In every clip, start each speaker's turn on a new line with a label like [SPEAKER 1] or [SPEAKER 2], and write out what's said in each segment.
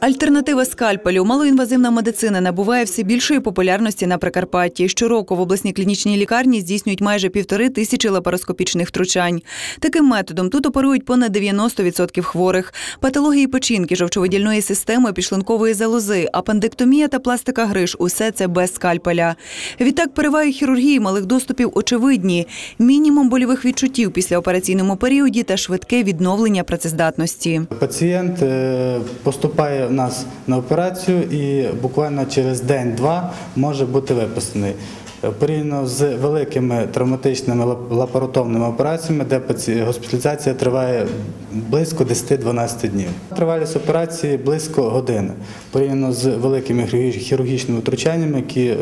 [SPEAKER 1] Альтернатива скальпелю малоінвазивна медицина набуває все більшої популярності на Прикарпатті. Щороку в обласній клінічній лікарні здійснюють майже півтори тисячі лапароскопічних втручань. Таким методом тут оперують понад 90% хворих. Патології печінки, жовчовидільної системи, підшлункової залози, апендектомія та пластика гриж – усе це без скальпеля. Відтак переваги хірургії малих доступів очевидні. Мінімум больових відчуттів після операційному періоді та швидке відновлення працездатності.
[SPEAKER 2] Пацієнт е, поступає нас на операцію і буквально через день-два може бути виписаний. Порівняно з великими травматичними лап- лапаротомними операціями, де госпіталізація триває близько 10-12 днів. Тривалість операції близько години, порівняно з великими хірургічними втручаннями, які е,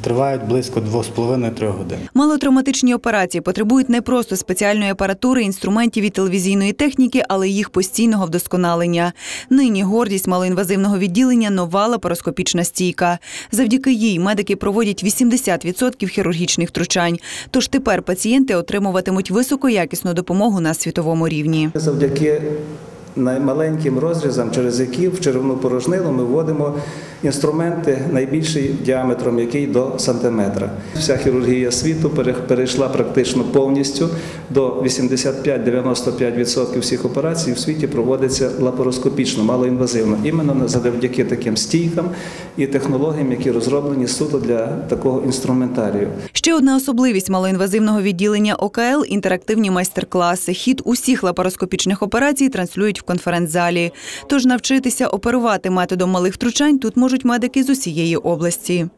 [SPEAKER 2] тривають близько 2,5-3 годин.
[SPEAKER 1] Малотравматичні операції потребують не просто спеціальної апаратури, інструментів і телевізійної техніки, але й їх постійного вдосконалення. Нині гордість малоінвазивного відділення нова лапароскопічна стійка. Завдяки їй медики проводять 80% хірургічних втручань. Тож тепер пацієнти отримуватимуть високоякісну допомогу на світовому рівні.
[SPEAKER 3] Завдяки маленьким розрізам, через які в черевну порожнину ми вводимо інструменти найбільший діаметром, який до сантиметра. Вся хірургія світу пере- перейшла практично повністю до 85-95% всіх операцій в світі проводиться лапароскопічно, малоінвазивно. Іменно завдяки таким стійкам і технологіям, які розроблені суто для такого інструментарію.
[SPEAKER 1] Ще одна особливість малоінвазивного відділення ОКЛ – інтерактивні майстер-класи. Хід усіх лапароскопічних операцій транслюють в конференц-залі. Тож навчитися оперувати методом малих втручань тут можуть медики з усієї області.